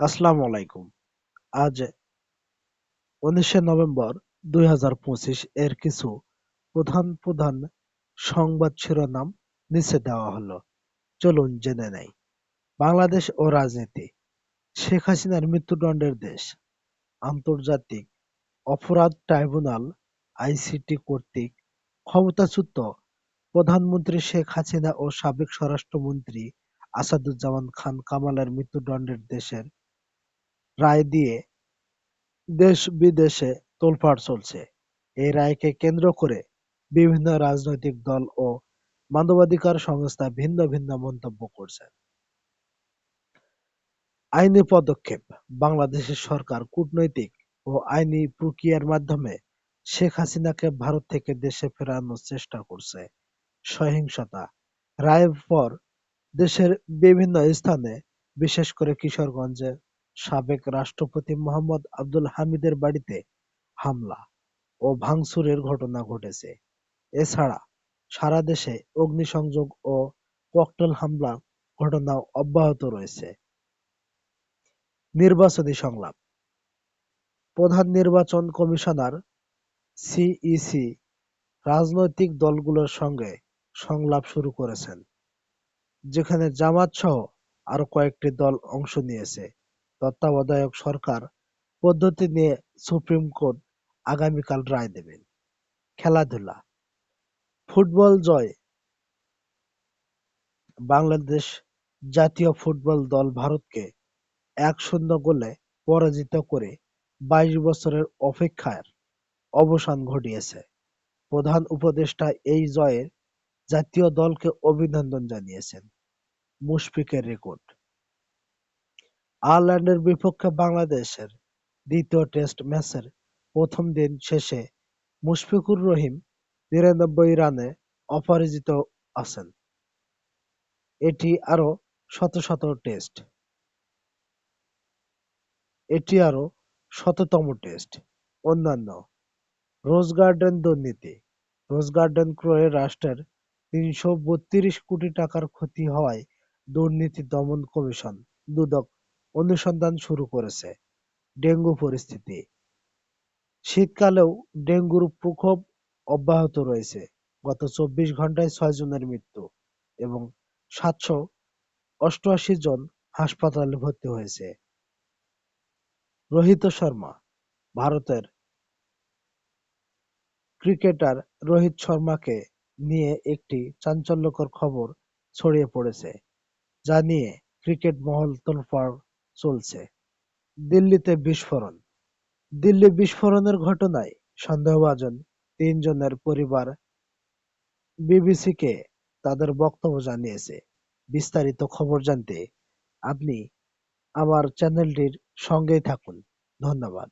আসসালামু আলাইকুম। আজ উনিশে নভেম্বর দুই হাজার পঁচিশ এর কিছু প্রধান প্রধান সংবাদ শিরোনাম নিচে দেওয়া হলো। চলুন জেনে নেই। বাংলাদেশ ও রাজনীতি। শেখ হাসিনার মৃত্যুদণ্ডের দেশ। আন্তর্জাতিক অপরাধ ট্রাইব্যুনাল আইসিটি কর্তৃক ক্ষমতাচ্যুত প্রধানমন্ত্রী শেখ হাসিনা ও সাবেক স্বরাষ্ট্রমন্ত্রী আসাদুজ্জামান খান কামালের মৃত্যুদণ্ডের দেশের রায় দিয়ে দেশ-বিদেশে তোলপাড় চলছে। এই রায়কে কেন্দ্র করে বিভিন্ন রাজনৈতিক দল ও মানবাধিকার সংস্থা ভিন্ন ভিন্ন মন্তব্য করছেন। আইনি পদক্ষেপ বাংলাদেশের সরকার কূটনৈতিক ও আইনি প্রক্রিয়ার মাধ্যমে শেখ হাসিনাকে ভারত থেকে দেশে ফেরানোর চেষ্টা করছে। সহিংসতা, রায়ের পর দেশের বিভিন্ন স্থানে, বিশেষ করে কিশোরগঞ্জে সাবেক রাষ্ট্রপতি মোহাম্মদ আব্দুল হামিদের বাড়িতে হামলা ও ভাঙচুরের ঘটনা ঘটেছে। এছাড়া সারা দেশে অগ্নিসংযোগ ও ককটেল হামলা ঘটনাও অব্যাহত রয়েছে। নির্বাচনী সংলাপ। প্রধান নির্বাচন কমিশনার সিইসি রাজনৈতিক দলগুলোর সঙ্গে সংলাপ শুরু করেছেন, যেখানে জামাত সহ আরও কয়েকটি দল অংশ নিয়েছে। তত্ত্বাবধায়ক সরকার পদ্ধতি নিয়ে সুপ্রিম কোর্ট আগামীকাল রায় দেবেন। খেলাধুলা, ফুটবল জয়। বাংলাদেশ জাতীয় ফুটবল দল ভারতকে এক শূন্য গোলে পরাজিত করে বাইশ বছরের অপেক্ষার অবসান ঘটিয়েছে। প্রধান উপদেষ্টা এই জয়ের জাতীয় দলকে অভিনন্দন জানিয়েছেন। মুশফিকের রেকর্ড আয়ারল্যান্ডের বিপক্ষে বাংলাদেশের দ্বিতীয় টেস্ট ম্যাচের প্রথম দিন শেষে মুশফিকুর রহিম নিরানব্বই রানে অপরাজিত আছেন। এটি আরও শত শত টেস্ট এটি আরও শততম টেস্ট অন্যান্য রোজ গার্ডেন দুর্নীতি। রোজ গার্ডেন ক্রয়ে রাষ্ট্রের তিনশো বত্রিশ কোটি টাকার ক্ষতি হওয়ায় দুর্নীতি দমন কমিশন দুদক অনুসন্ধান শুরু করেছে ডেঙ্গু পরিস্থিতি। শীতকালেও ডেঙ্গুর প্রকোপ অব্যাহত রয়েছে। গত চব্বিশ ঘন্টায় ছয় জনের মৃত্যু এবং সাতশো অষ্টআশি জন হাসপাতালে ভর্তি হয়েছে। রোহিত শর্মা, ভারতের ক্রিকেটার রোহিত শর্মাকে নিয়ে একটি চাঞ্চল্যকর খবর ছড়িয়ে পড়েছে। যা নিয়ে ক্রিকেট মহল তোলপাড় চলছে। দিল্লিতে বিস্ফোরণ। দিল্লি বিস্ফোরণের ঘটনায় সন্দেহভাজন তিনজনের পরিবার বিবিসিকে তাদের বক্তব্য জানিয়েছে। বিস্তারিত খবর জানতে আপনি আমার চ্যানেলটির সঙ্গেই থাকুন। ধন্যবাদ।